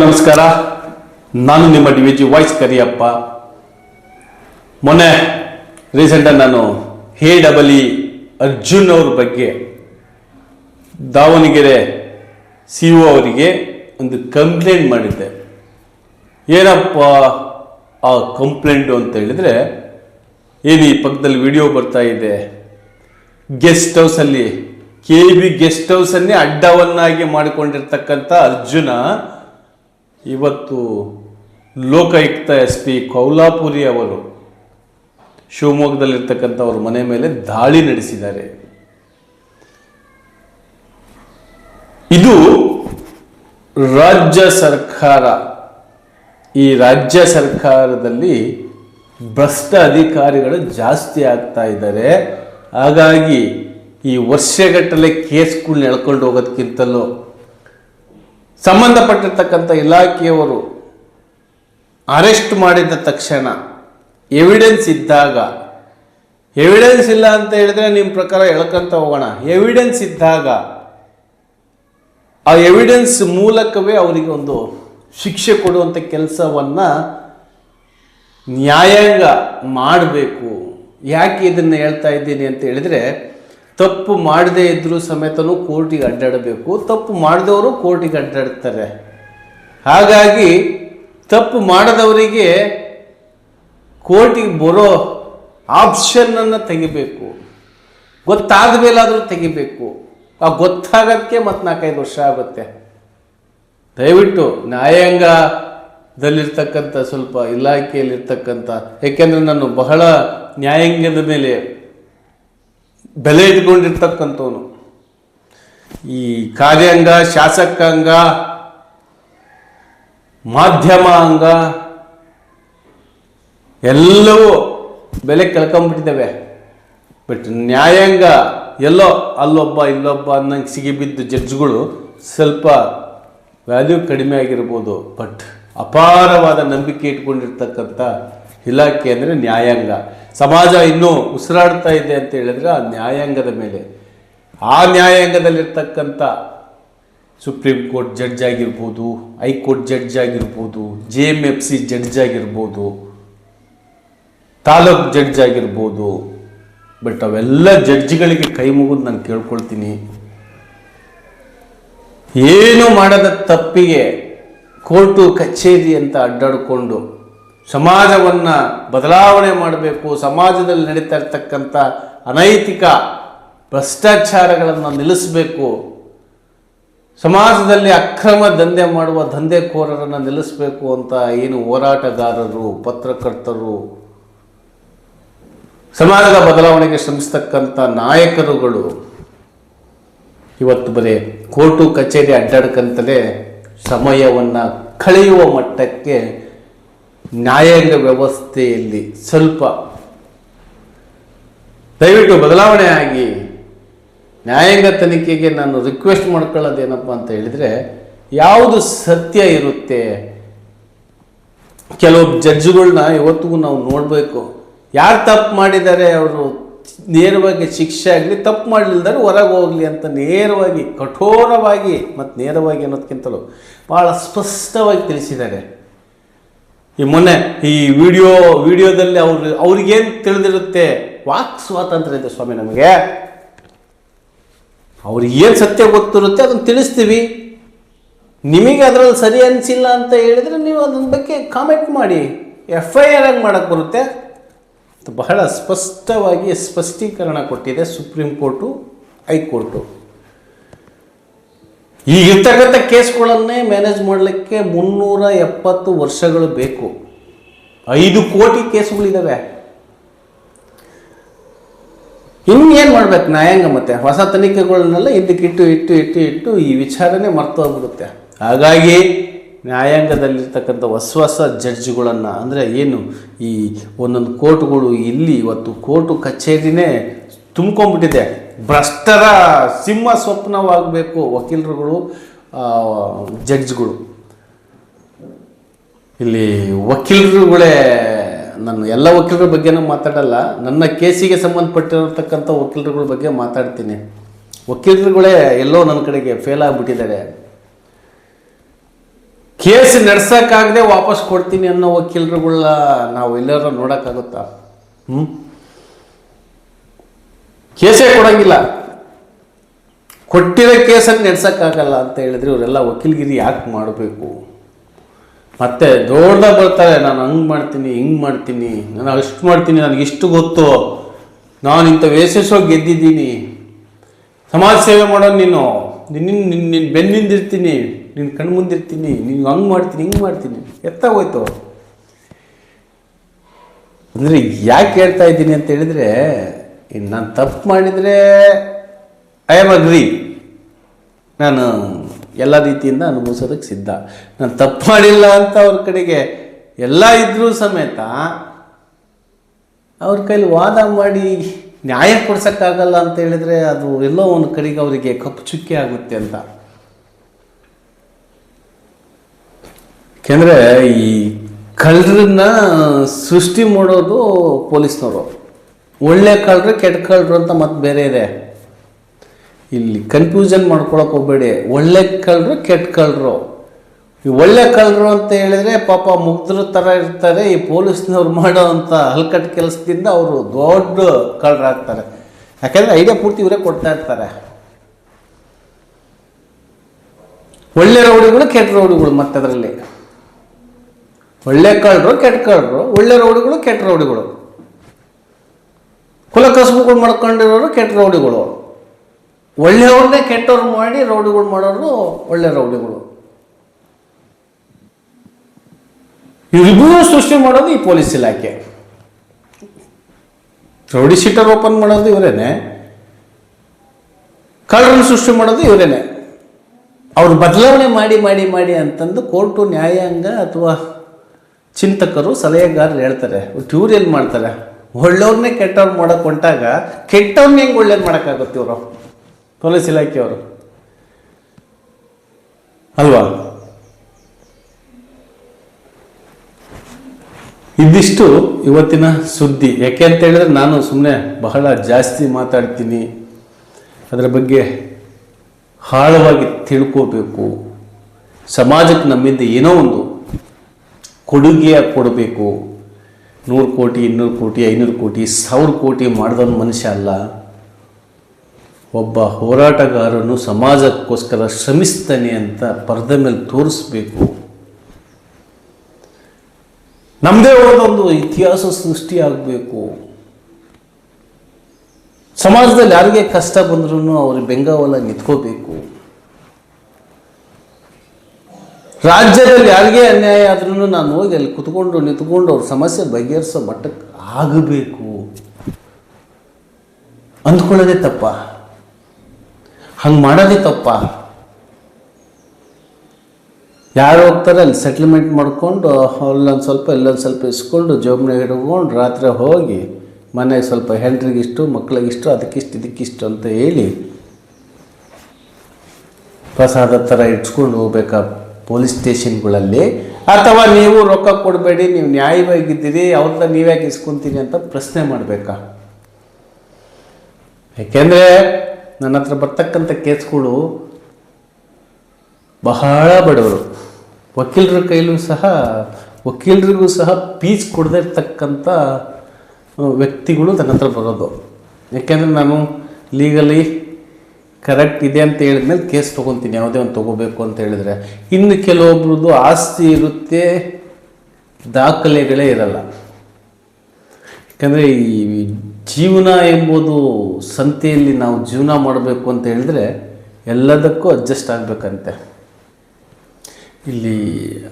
ನಮಸ್ಕಾರ. ನಾನು ನಿಮ್ಮ ಡಿ ವಿ ವಾಯ್ಸ್ ಕರಿಯಪ್ಪ. ಮೊನ್ನೆ ರೀಸೆಂಟಾಗಿ ನಾನು ಹೇ ಡಬಲ್ ಇ ಅರ್ಜುನ್ ಅವ್ರ ಬಗ್ಗೆ ದಾವಣಗೆರೆ ಸಿ ಒ ಅವರಿಗೆ ಒಂದು ಕಂಪ್ಲೇಂಟ್ ಮಾಡಿದ್ದೆ. ಏನಪ್ಪ ಆ ಕಂಪ್ಲೇಂಟು ಅಂತ ಹೇಳಿದರೆ, ಏನು ಈ ಪಕ್ಕದಲ್ಲಿ ವಿಡಿಯೋ ಬರ್ತಾ ಇದೆ. ಗೆಸ್ಟ್ ಹೌಸಲ್ಲಿ ಕೆ ಬಿ ಗೆಸ್ಟ್ ಹೌಸನ್ನೇ ಅಡ್ಡವನ್ನಾಗಿ ಮಾಡಿಕೊಂಡಿರ್ತಕ್ಕಂಥ ಅರ್ಜುನ ಇವತ್ತು ಲೋಕಾಯುಕ್ತ ಎಸ್ ಪಿ ಕೌಲಾಪುರಿ ಅವರು ಶಿವಮೊಗ್ಗದಲ್ಲಿರ್ತಕ್ಕಂಥ ಅವ್ರ ಮನೆ ಮೇಲೆ ದಾಳಿ ನಡೆಸಿದ್ದಾರೆ. ಇದು ರಾಜ್ಯ ಸರ್ಕಾರ, ಈ ರಾಜ್ಯ ಸರ್ಕಾರದಲ್ಲಿ ಭ್ರಷ್ಟ ಅಧಿಕಾರಿಗಳು ಜಾಸ್ತಿ ಆಗ್ತಾ ಇದ್ದಾರೆ. ಹಾಗಾಗಿ ಈ ವರ್ಷಗಟ್ಟಲೆ ಕೇಸ್ಗಳನ್ನ ಎಳ್ಕೊಂಡು ಹೋಗೋದಕ್ಕಿಂತಲೂ ಸಂಬಂಧಪಟ್ಟಿರ್ತಕ್ಕಂಥ ಇಲಾಖೆಯವರು ಅರೆಸ್ಟ್ ಮಾಡಿದ ತಕ್ಷಣ ಎವಿಡೆನ್ಸ್ ಇದ್ದಾಗ ಎವಿಡೆನ್ಸ್ ಇಲ್ಲ ಅಂತ ಹೇಳಿದ್ರೆ ನಿಮ್ಮ ಪ್ರಕಾರ ಎಳ್ಕೊಂತ ಹೋಗೋಣ. ಎವಿಡೆನ್ಸ್ ಇದ್ದಾಗ, ಆ ಎವಿಡೆನ್ಸ್ ಮೂಲಕವೇ ಅವರಿಗೆ ಒಂದು ಶಿಕ್ಷೆ ಕೊಡುವಂಥ ಕೆಲಸವನ್ನು ನ್ಯಾಯಾಂಗ ಮಾಡಬೇಕು. ಯಾಕೆ ಇದನ್ನು ಹೇಳ್ತಾ ಇದ್ದೀನಿ ಅಂತ ಹೇಳಿದ್ರೆ ತಪ್ಪು ಮಾಡದೇ ಇದ್ದರೂ ಸಮೇತನೂ ಕೋರ್ಟಿಗೆ ಅಡ್ಡಾಡಬೇಕು. ತಪ್ಪು ಮಾಡಿದವರು ಕೋರ್ಟಿಗೆ ಅಡ್ಡಾಡ್ತಾರೆ. ಹಾಗಾಗಿ ತಪ್ಪು ಮಾಡದವರಿಗೆ ಕೋರ್ಟಿಗೆ ಬರೋ ಆಪ್ಷನ್ನನ್ನು ತೆಗಿಬೇಕು. ಗೊತ್ತಾದ ಮೇಲಾದರೂ ತೆಗಿಬೇಕು. ಆ ಗೊತ್ತಾಗಕ್ಕೆ ಮತ್ತು ನಾಲ್ಕೈದು ವರ್ಷ ಆಗುತ್ತೆ. ದಯವಿಟ್ಟು ನ್ಯಾಯಾಂಗದಲ್ಲಿರ್ತಕ್ಕಂಥ ಸ್ವಲ್ಪ ಇಲಾಖೆಯಲ್ಲಿರ್ತಕ್ಕಂಥ, ಏಕೆಂದರೆ ನಾನು ಬಹಳ ನ್ಯಾಯಾಂಗದ ಮೇಲೆ ಬೆಲೆ ಇಟ್ಕೊಂಡಿರ್ತಕ್ಕಂಥವನು. ಈ ಕಾರ್ಯಾಂಗ, ಶಾಸಕಾಂಗ, ಮಾಧ್ಯಮ ಅಂಗ, ಎಲ್ಲವೂ ಬೆಲೆ ಕಳ್ಕೊಂಡ್ಬಿಟ್ಟಿದ್ದಾವೆ ಬಟ್ ನ್ಯಾಯಾಂಗ ಎಲ್ಲೋ ಅಲ್ಲೊಬ್ಬ, ಇಲ್ಲೊಬ್ಬ ಅನ್ನಂಗೆ ಸಿಗಿಬಿದ್ದು ಜಡ್ಜ್ಗಳು ಸ್ವಲ್ಪ ವ್ಯಾಲ್ಯೂ ಕಡಿಮೆ ಆಗಿರ್ಬೋದು. ಬಟ್ ಅಪಾರವಾದ ನಂಬಿಕೆ ಇಟ್ಕೊಂಡಿರ್ತಕ್ಕಂಥ ಇಲಾಖೆ ಅಂದರೆ ನ್ಯಾಯಾಂಗ. ಸಮಾಜ ಇನ್ನೂ ಉಸಿರಾಡ್ತಾ ಇದೆ ಅಂತ ಹೇಳಿದ್ರೆ ಆ ನ್ಯಾಯಾಂಗದ ಮೇಲೆ. ಆ ನ್ಯಾಯಾಂಗದಲ್ಲಿರ್ತಕ್ಕಂಥ ಸುಪ್ರೀಂ ಕೋರ್ಟ್ ಜಡ್ಜ್ ಆಗಿರ್ಬೋದು, ಹೈಕೋರ್ಟ್ ಜಡ್ಜ್ ಆಗಿರ್ಬೋದು, J M F C judge ಆಗಿರ್ಬೋದು, ತಾಲೂಕ್ ಜಡ್ಜ್ ಆಗಿರ್ಬೋದು, ಬಟ್ ಅವೆಲ್ಲ ಜಡ್ಜ್ಗಳಿಗೆ ಕೈ ಮುಗಿದು ನಾನು ಕೇಳ್ಕೊಳ್ತೀನಿ. ಏನು ಮಾಡದ ತಪ್ಪಿಗೆ ಕೋರ್ಟು, ಕಚೇರಿ ಅಂತ ಅಡ್ಡಾಡಿಕೊಂಡು ಸಮಾಜವನ್ನು ಬದಲಾವಣೆ ಮಾಡಬೇಕು, ಸಮಾಜದಲ್ಲಿ ನಡೀತಾ ಇರ್ತಕ್ಕಂಥ ಅನೈತಿಕ ಭ್ರಷ್ಟಾಚಾರಗಳನ್ನು ನಿಲ್ಲಿಸಬೇಕು, ಸಮಾಜದಲ್ಲಿ ಅಕ್ರಮ ದಂಧೆ ಮಾಡುವ ದಂಧೆಕೋರರನ್ನು ನಿಲ್ಲಿಸಬೇಕು ಅಂತ ಏನು ಹೋರಾಟಗಾರರು, ಪತ್ರಕರ್ತರು, ಸಮಾಜದ ಬದಲಾವಣೆಗೆ ಶ್ರಮಿಸ್ತಕ್ಕಂಥ ನಾಯಕರುಗಳು ಇವತ್ತು ಬರೀ ಕೋರ್ಟು ಕಚೇರಿ ಅಡ್ಡಾಡ್ಕಂತಲೇ ಸಮಯವನ್ನು ಕಳೆಯುವ ಮಟ್ಟಕ್ಕೆ ನ್ಯಾಯಾಂಗ ವ್ಯವಸ್ಥೆಯಲ್ಲಿ ಸ್ವಲ್ಪ ದಯವಿಟ್ಟು ಬದಲಾವಣೆ ಆಗಿ ನ್ಯಾಯಾಂಗ ತನಿಖೆಗೆ ನಾನು ರಿಕ್ವೆಸ್ಟ್ ಮಾಡ್ಕೊಳ್ಳೋದೇನಪ್ಪ ಅಂತ ಹೇಳಿದರೆ, ಯಾವುದು ಸತ್ಯ ಇರುತ್ತೆ, ಕೆಲವು ಜಡ್ಜ್ಗಳನ್ನ ಇವತ್ತಿಗೂ ನಾವು ನೋಡಬೇಕು. ಯಾರು ತಪ್ಪು ಮಾಡಿದ್ದಾರೆ, ಅವರು ನೇರವಾಗಿ ಶಿಕ್ಷೆ ಆಗಲಿ, ತಪ್ಪು ಮಾಡಲಿಲ್ದರೆ ಹೊರಗೆ ಹೋಗಲಿ ಅಂತ ನೇರವಾಗಿ, ಕಠೋರವಾಗಿ ಮತ್ತು ನೇರವಾಗಿ ಅನ್ನೋದಕ್ಕಿಂತಲೂ ಭಾಳ ಸ್ಪಷ್ಟವಾಗಿ ತಿಳಿಸಿದ್ದಾರೆ. ಈ ಮೊನ್ನೆ ಈ ವಿಡಿಯೋ, ವಿಡಿಯೋದಲ್ಲಿ ಅವ್ರು, ಅವ್ರಿಗೇನು ತಿಳಿದಿರುತ್ತೆ? ವಾಕ್ ಸ್ವಾತಂತ್ರ್ಯ ಇದೆ ಸ್ವಾಮಿ ನಮಗೆ. ಅವ್ರಿಗೇನು ಸತ್ಯ ಗೊತ್ತಿರುತ್ತೆ ಅದನ್ನು ತಿಳಿಸ್ತೀವಿ. ನಿಮಗೆ ಅದರಲ್ಲಿ ಸರಿ ಅನಿಸಿಲ್ಲ ಅಂತ ಹೇಳಿದರೆ ನೀವು ಅದನ್ನ ಬಗ್ಗೆ ಕಾಮೆಂಟ್ ಮಾಡಿ. ಎಫ್ ಐ ಆರ್ ಆಗಿ ಮಾಡೋಕ್ಕೆ ಬರುತ್ತೆ? ಬಹಳ ಸ್ಪಷ್ಟವಾಗಿ ಸ್ಪಷ್ಟೀಕರಣ ಕೊಟ್ಟಿದೆ ಸುಪ್ರೀಂ ಕೋರ್ಟು, ಹೈಕೋರ್ಟು. ಈಗಿರ್ತಕ್ಕಂಥ ಕೇಸ್ಗಳನ್ನೇ ಮ್ಯಾನೇಜ್ ಮಾಡಲಿಕ್ಕೆ ಮುನ್ನೂರ ಎಪ್ಪತ್ತು ವರ್ಷಗಳು ಬೇಕು. ಐದು ಕೋಟಿ ಕೇಸ್ಗಳಿದ್ದಾವೆ ಇನ್ನೇನು ಮಾಡ್ಬೇಕು ನ್ಯಾಯಾಂಗ ಮತ್ತೆ? ಹೊಸ ತನಿಖೆಗಳನ್ನೆಲ್ಲ ಇದಕ್ಕೆ ಇಟ್ಟು ಇಟ್ಟು ಇಟ್ಟು ಇಟ್ಟು ಈ ವಿಚಾರನೇ ಮರ್ತು ಹೋಗ್ಬಿಡುತ್ತೆ ಹಾಗಾಗಿ ನ್ಯಾಯಾಂಗದಲ್ಲಿರ್ತಕ್ಕಂಥ ಹೊಸ ಹೊಸ ಜಡ್ಜ್ಗಳನ್ನು ಅಂದರೆ ಏನು? ಈ ಒಂದೊಂದು ಕೋರ್ಟ್ಗಳು ಇಲ್ಲಿ ಇವತ್ತು ಕೋರ್ಟು ಕಚೇರಿನೇ ತುಂಬ್ಕೊಂಡ್ಬಿಟ್ಟಿದೆ. ಭ್ರಷ್ಟರ ಸಿಂಹ ಸ್ವಪ್ನವಾಗಬೇಕು ವಕೀಲರುಗಳು ಜಡ್ಜ್ಗಳು. ಇಲ್ಲಿ ವಕೀಲರುಗಳೇ ನಾನು ಎಲ್ಲ ವಕೀಲರ ಬಗ್ಗೆನೂ ಮಾತಾಡಲ್ಲ, ನನ್ನ ಕೇಸಿಗೆ ಸಂಬಂಧಪಟ್ಟಿರತಕ್ಕಂಥ ವಕೀಲರುಗಳ ಬಗ್ಗೆ ಮಾತಾಡ್ತೀನಿ. ವಕೀಲರುಗಳೇ ಎಲ್ಲೋ ನನ್ನ ಕಡೆಗೆ ಫೇಲ್ ಆಗಿಬಿಟ್ಟಿದ್ದಾರೆ. ಕೇಸ್ ನಡೆಸೋಕ್ಕಾಗದೆ ವಾಪಸ್ ಕೊಡ್ತೀನಿ ಅನ್ನೋ ವಕೀಲರುಗಳ ನಾವು ಎಲ್ಲರೂ ನೋಡೋಕ್ಕಾಗುತ್ತಾ? ಹ್ಞೂ ಕೇಸೇ ಕೊಡಂಗಿಲ್ಲ. ಕೊಟ್ಟಿರೋ ಕೇಸನ್ನು ನಡೆಸೋಕ್ಕಾಗಲ್ಲ ಅಂತ ಹೇಳಿದ್ರೆ ಇವರೆಲ್ಲ ವಕೀಲಗಿರಿ ಯಾಕೆ ಮಾಡಬೇಕು? ಮತ್ತೆ ದೊಡ್ಡದಾಗ ಬರ್ತಾರೆ, ನಾನು ಹಂಗೆ ಮಾಡ್ತೀನಿ, ಹಿಂಗೆ ಮಾಡ್ತೀನಿ, ನಾನು ಅಷ್ಟು ಮಾಡ್ತೀನಿ, ನನಗೆ ಇಷ್ಟು ಗೊತ್ತು. ನಾನು ಇಂಥ ವೇಸಸ್ಸೋಗಿ ಗೆದ್ದಿದ್ದೀನಿ. ಸಮಾಜ ಸೇವೆ ಮಾಡೋ ನೀನು. ನಿನ್ನ ನಿನ್ನ ನಿನ್ನ ಬೆನ್ನಿಂದಿರ್ತೀನಿ ನಿನ್ನ ಕಣ್ಣು ಮುಂದಿರ್ತೀನಿ ನೀನು ಹಂಗೆ ಮಾಡ್ತೀನಿ, ಹಿಂಗೆ ಮಾಡ್ತೀನಿ. ಎತ್ತಾಗೋಯ್ತು ಅಂದರೆ ಯಾಕೆ ಹೇಳ್ತಾ ಇದ್ದೀನಿ ಅಂತ ಹೇಳಿದರೆ ನಾನು ತಪ್ಪು ಮಾಡಿದರೆ ಐ ಆಮ್ ಅಗ್ರಿ ನಾನು ಎಲ್ಲ ರೀತಿಯಿಂದ ಅನುಭವಿಸೋದಕ್ಕೆ ಸಿದ್ಧ. ನಾನು ತಪ್ಪು ಮಾಡಿಲ್ಲ ಅಂತ ಅವ್ರ ಕಡೆಗೆ ಎಲ್ಲ ಇದ್ದರೂ ಸಮೇತ ಅವ್ರ ಕೈಲಿ ವಾದ ಮಾಡಿ ನ್ಯಾಯ ಕೊಡ್ಸೋಕ್ಕಾಗಲ್ಲ ಅಂತ ಹೇಳಿದರೆ ಅದು ಎಲ್ಲೋ ಒಂದು ಕಡೆಗೆ ಅವರಿಗೆ ಕಪ್ಪು ಚುಕ್ಕೆ ಆಗುತ್ತೆ ಅಂತ. ಯಾಕೆಂದರೆ ಈ ಕಳ್ಳರನ್ನ ಸೃಷ್ಟಿ ಮಾಡೋದು ಪೊಲೀಸ್ನವರು. ಒಳ್ಳೆ ಕಳ್ಳರು ಕೆಟ್ಟ ಕಳ್ಳರು ಅಂತ ಮತ್ತೆ ಬೇರೆ ಇದೆ. ಇಲ್ಲಿ ಕನ್ಫ್ಯೂಷನ್ ಮಾಡ್ಕೊಳಕ್ ಹೋಗಬೇಡಿ. ಒಳ್ಳೆ ಕಳ್ಳರು ಕೆಟ್ಟ ಕಳ್ಳರು ಈ ಒಳ್ಳೆ ಕಳ್ಳರು ಅಂತ ಹೇಳಿದ್ರೆ ಪಾಪ ಮುಗ್ದ್ರ ಥರ ಇರ್ತಾರೆ, ಈ ಪೊಲೀಸ್ನವ್ರು ಮಾಡೋ ಅಂಥ ಹಲ್ಕಟ್ಟು ಕೆಲಸದಿಂದ ಅವರು ದೊಡ್ಡ ಕಳ್ಳರಾಗ್ತಾರೆ ಯಾಕಂದರೆ ಐಡಿಯಾ ಪೂರ್ತಿ ಇವರೇ ಕೊಡ್ತಾ ಇರ್ತಾರೆ. ಒಳ್ಳೆ ರೌಡಿಗಳು ಕೆಟ್ಟ ರೌಡಿಗಳು ಮತ್ತೆ ಅದರಲ್ಲಿ ಒಳ್ಳೆ ಕಳ್ಳರು ಕೆಟ್ಟ ಕಳ್ಳರು ಒಳ್ಳೆ ರೌಡಿಗಳು, ಕೆಟ್ಟ ರೌಡಿಗಳು. ಕುಲ ಕಸಬುಗಳು ಮಾಡ್ಕೊಂಡಿರೋರು ಕೆಟ್ಟ ರೌಡಿಗಳು. ಒಳ್ಳೆಯವ್ರನ್ನೇ ಕೆಟ್ಟವ್ರು ಮಾಡಿ ರೌಡಿಗಳು ಮಾಡೋರು ಒಳ್ಳೆ ರೌಡಿಗಳು. ಇವ್ರಿಗೂ ಸೃಷ್ಟಿ ಮಾಡೋದು ಈ ಪೊಲೀಸ್ ಇಲಾಖೆ. ರೌಡಿ ಶೀಟರ್ ಓಪನ್ ಮಾಡೋದು ಇವರೇನೆ. ಕಳ್ಳರನ್ನು ಸೃಷ್ಟಿ ಮಾಡೋದು ಇವರೇನೆ. ಅವ್ರು ಬದಲಾವಣೆ ಮಾಡಿ ಮಾಡಿ ಮಾಡಿ ಅಂತಂದು ಕೋರ್ಟು, ನ್ಯಾಯಾಂಗ ಅಥವಾ ಚಿಂತಕರು, ಸಲಹೆಗಾರರು ಹೇಳ್ತಾರೆ. ಇವ್ರು ಮಾಡ್ತಾರೆ? ಒಳ್ಳೆಯವ್ರನ್ನೇ ಕೆಟ್ಟವ್ರು ಮಾಡೋಕೆ ಹೊಂಟಾಗ ಕೆಟ್ಟವ್ರನ್ನ ಹೆಂಗೆ ಒಳ್ಳೇದು ಮಾಡೋಕ್ಕಾಗುತ್ತೆ ಇವರು? ಪೊಲೀಸ್ ಇಲಾಖೆಯವರು. ಅಲ್ವಾ? ಇದಿಷ್ಟು ಇವತ್ತಿನ ಸುದ್ದಿ. ಯಾಕೆ ಅಂತ ಹೇಳಿದ್ರೆ ನಾನು ಸುಮ್ಮನೆ ಬಹಳ ಜಾಸ್ತಿ ಮಾತಾಡ್ತೀನಿ. ಅದರ ಬಗ್ಗೆ ಆಳವಾಗಿ ತಿಳ್ಕೋಬೇಕು. ಸಮಾಜಕ್ಕೆ ನಮ್ಮಿಂದ ಏನೋ ಒಂದು ಕೊಡುಗೆಯ ಕೊಡಬೇಕು. ನೂರು ಕೋಟಿ, ಇನ್ನೂರು ಕೋಟಿ, ಐನೂರು ಕೋಟಿ, ಸಾವಿರ ಕೋಟಿ ಮಾಡಿದವನು ಮನುಷ್ಯ ಅಲ್ಲ. ಒಬ್ಬ ಹೋರಾಟಗಾರನು ಸಮಾಜಕ್ಕೋಸ್ಕರ ಶ್ರಮಿಸ್ತಾನೆ ಅಂತ ಪರದೆ ಮೇಲೆ ತೋರಿಸ್ಬೇಕು. ನಮ್ಮದೇ ಒಂದು ಇತಿಹಾಸ ಸೃಷ್ಟಿಯಾಗಬೇಕು ಸಮಾಜದಲ್ಲಿ ಯಾರಿಗೆ ಕಷ್ಟ ಬಂದ್ರೂ ಅವ್ರಿಗೆ ಬೆಂಗಾವಲ ನಿಂತ್ಕೋಬೇಕು. ರಾಜ್ಯದಲ್ಲಿ ಯಾರಿಗೆ ಅನ್ಯಾಯ ಆದ್ರೂ ನಾನು ಹೋಗಿ ಅಲ್ಲಿ ಕುತ್ಕೊಂಡು ನಿಂತ್ಕೊಂಡು ಅವ್ರ ಸಮಸ್ಯೆ ಬಗೆಹರಿಸೋ ಮಟ್ಟಕ್ಕೆ ಆಗಬೇಕು. ಅಂದ್ಕೊಳ್ಳೋದೇ ತಪ್ಪ. ಹಂಗೆ ಮಾಡೋದೇ ತಪ್ಪ. ಯಾರು ಹೋಗ್ತಾರೆ ಅಲ್ಲಿ ಸೆಟ್ಲ್ಮೆಂಟ್ ಮಾಡ್ಕೊಂಡು, ಅಲ್ಲೊಂದು ಸ್ವಲ್ಪ, ಇಲ್ಲೊಂದು ಸ್ವಲ್ಪ ಇಸ್ಕೊಂಡು ಜೋಬ್ನಾಗ ಹಿಡ್ಕೊಂಡು ರಾತ್ರಿ ಹೋಗಿ ಮನೆಗೆ ಸ್ವಲ್ಪ ಹೆಂಡ್ರಿಗಿಷ್ಟು, ಮಕ್ಳಿಗಿಷ್ಟು, ಅದಕ್ಕಿಷ್ಟು, ಇದಕ್ಕಿಷ್ಟು ಅಂತ ಹೇಳಿ ಪ್ರಸಾದ ಥರ ಇಟ್ಸ್ಕೊಂಡು ಹೋಗ್ಬೇಕಾ? ಪೊಲೀಸ್ ಸ್ಟೇಷನ್ಗಳಲ್ಲಿ, ಅಥವಾ ನೀವು ರೊಕ್ಕ ಕೊಡಬೇಡಿ, ನೀವು ನ್ಯಾಯವಾಗಿದ್ದೀರಿ, ಅವ್ರನ್ನ ನೀವ್ಯಾಕೆ ಇಸ್ಕೊಂತೀನಿ ಅಂತ ಪ್ರಶ್ನೆ ಮಾಡಬೇಕಾ? ಯಾಕೆಂದರೆ ನನ್ನ ಹತ್ರ ಬರ್ತಕ್ಕಂಥ ಕೇಸ್ಗಳು ಬಹಳ ಬಡವರು. ವಕೀಲರ ಕೈಲೂ ಸಹ, ವಕೀಲರಿಗೂ ಸಹ ಪೀಸ್ ಕೊಡದೇ ಇರ್ತಕ್ಕಂಥ ವ್ಯಕ್ತಿಗಳು ನನ್ನ ಹತ್ರ ಬರೋದು. ಯಾಕೆಂದರೆ ನಾನು ಲೀಗಲಿ ಕರೆಕ್ಟ್ ಇದೆ ಅಂತ ಹೇಳಿದ್ಮೇಲೆ ಕೇಸ್ ತೊಗೊತೀನಿ, ಯಾವುದೇ ಒಂದು ತೊಗೋಬೇಕು ಅಂತ ಹೇಳಿದರೆ. ಇನ್ನು ಕೆಲವೊಬ್ರದ್ದು ಆಸ್ತಿ ಇರುತ್ತೆ, ದಾಖಲೆಗಳೇ ಇರಲ್ಲ. ಯಾಕಂದರೆ ಈ ಜೀವನ ಎಂಬುದು ಸಂತೆಯಲ್ಲಿ ನಾವು ಜೀವನ ಮಾಡಬೇಕು ಅಂತ ಹೇಳಿದ್ರೆ ಎಲ್ಲದಕ್ಕೂ ಅಡ್ಜಸ್ಟ್ ಆಗಬೇಕಂತೆ. ಇಲ್ಲಿ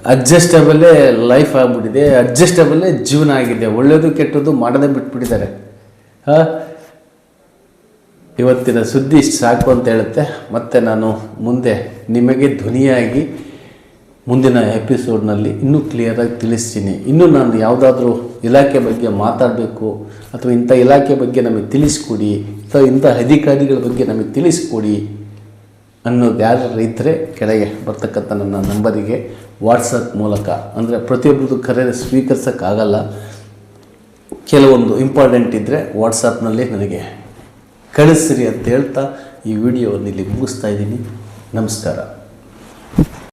ಅಡ್ಜಸ್ಟಬಲೇ ಲೈಫ್ ಆಗಿಬಿಟ್ಟಿದೆ, ಅಡ್ಜಸ್ಟಬಲೇ ಜೀವನ ಆಗಿದೆ. ಒಳ್ಳೆಯದು ಕೆಟ್ಟದ್ದು ಮಾಡದೇ ಬಿಟ್ಬಿಟ್ಟಿದ್ದಾರೆ. ಹಾಂ? ಇವತ್ತಿನ ಸುದ್ದಿ ಇಷ್ಟು ಸಾಕು ಅಂತ ಹೇಳುತ್ತೆ. ಮತ್ತೆ ನಾನು ಮುಂದೆ ನಿಮಗೆ ಧ್ವನಿಯಾಗಿ ಮುಂದಿನ ಎಪಿಸೋಡ್ನಲ್ಲಿ ಇನ್ನೂ ಕ್ಲಿಯರಾಗಿ ತಿಳಿಸ್ತೀನಿ. ಇನ್ನೂ ನಾನು ಯಾವುದಾದ್ರೂ ಇಲಾಖೆ ಬಗ್ಗೆ ಮಾತಾಡಬೇಕು ಅಥವಾ ಇಂಥ ಇಲಾಖೆ ಬಗ್ಗೆ ನಮಗೆ ತಿಳಿಸ್ಕೊಡಿ ಅಥವಾ ಇಂಥ ಅಧಿಕಾರಿಗಳ ಬಗ್ಗೆ ನಮಗೆ ತಿಳಿಸ್ಕೊಡಿ ಅನ್ನೋದು ಯಾರು ಇದ್ದರೆ ಕೆಳಗೆ ಬರ್ತಕ್ಕಂಥ ನನ್ನ ನಂಬರಿಗೆ ವಾಟ್ಸಪ್ ಮೂಲಕ. ಅಂದರೆ ಪ್ರತಿಯೊಬ್ಬರದ್ದು ಕರೆ ಸ್ವೀಕರಿಸೋಕ್ಕಾಗಲ್ಲ. ಕೆಲವೊಂದು ಇಂಪಾರ್ಟೆಂಟ್ ಇದ್ದರೆ ವಾಟ್ಸಪ್ನಲ್ಲಿ ನನಗೆ ಕಳಿಸ್ರಿ ಅಂತ ಹೇಳ್ತಾ ಈ ವಿಡಿಯೋವನ್ನು ಇಲ್ಲಿ ಮುಗಿಸ್ತಾ ಇದ್ದೀನಿ. ನಮಸ್ಕಾರ.